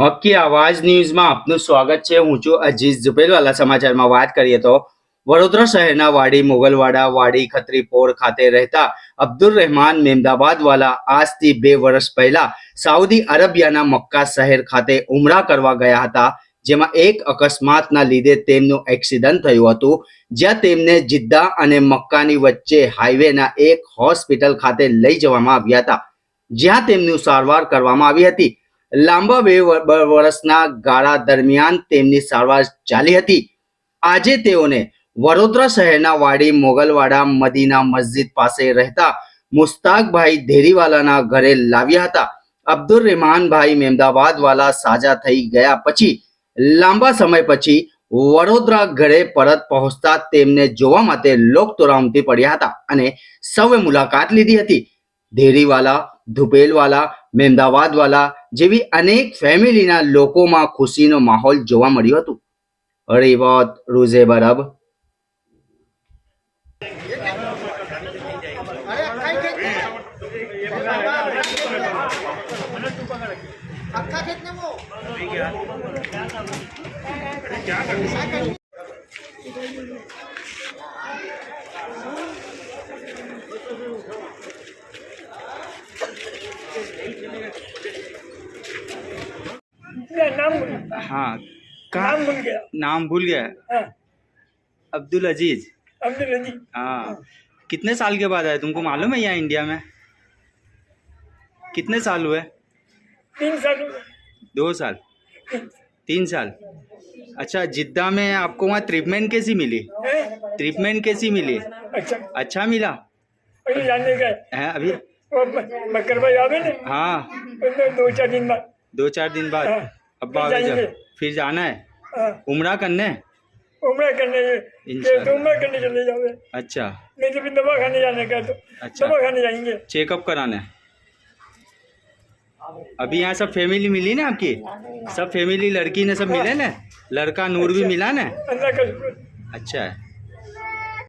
હકી આવાજ ન્યૂઝમાં આપનું સ્વાગત છે. હું છું અજીઝ ઝુપેલવાલા સમાચારમાં વાત કરીએ તો વડોદરા શહેરના વાડી, મોગલવાડા, વાડી ખત્રીપોર ખાતે રહેતા અબ્દુલ રહેમાન મેમદાબાદવાલા આજથી બે વર્ષ પહેલા સાઉદી અરેબિયાના મક્કા શહેર ખાતે ઉમરા કરવા ગયા હતા, જેમાં એક અકસ્માતના લીધે તેમનું એક્સિડન્ટ થયું હતું. જ્યાં તેમને જિદ્દા અને મક્કાની વચ્ચે હાઈવેના એક હોસ્પિટલ ખાતે લઈ જવામાં આવ્યા હતા, જ્યાં તેમનું સારવાર કરવામાં આવી હતી. લાંબા બે વર્ષના ગાળા દરમિયાન તેમની સારવાર ચાલી હતી. આજે તેઓને વડોદરા શહેરના વાડી મોગલવાડા મદીના મસ્જિદ પાસે રહેતા મુસ્તાકભાઈ ધેરીવાલાના ઘરે લાવ્યા હતા. અબ્દુલ રહેમાનભાઈ મેમદાવાદવાલા સાજા થઈ ગયા પછી, લાંબા સમય પછી વડોદરા ઘરે પરત પહોંચતા તેમને જોવા માટે લોકતોરા ઉમટી પડ્યા હતા અને સૌએ મુલાકાત લીધી હતી. ધેરીવાલા ધુબેલવાલા, મહેમદાવાદવાલા જેવી અનેક ફેમિલીના લોકોમાં ખુશીનો માહોલ જોવા મળ્યો હતો. હળીવત રોઝે બરબ. क्या नाम भूल हाँ नाम भूल गया। नाम भूल गया। हाँ। अब्दुल अज़ीज़। अब्दुल अज़ीज़। हाँ। कितने साल के बाद आए? तुमको मालूम है यहाँ इंडिया में? कितने साल हुए? तीन साल हो गए। दो साल। तीन। साल। अच्छा जिद्दा में आपको वहाँ ट्रीटमेंट कैसी मिली? ट्रीटमेंट कैसी मिली? अच्छा। अच्छा मिला? अभी जाने गए है। अभी? बकर भाई आवे हाँ। दो चार दिन बाद। दो चार दिन बाद। हाँ, अब्बा फिर जा, जाएँगे। फिर। जाना है? हाँ, उमरा करने? उम्र करने उमरा तो उम्र करने चले जाओगे। अच्छा। नहीं तो फिर दवा खाने जाने का तो अच्छा। दवा खाने जाएँगे। चेकअप कराना है। अभी यहाँ सब फैमिली मिली ना आपकी? सब फैमिली लड़की ने सब मिले ना? लड़का नूर भी मिला ना? अच्छा। है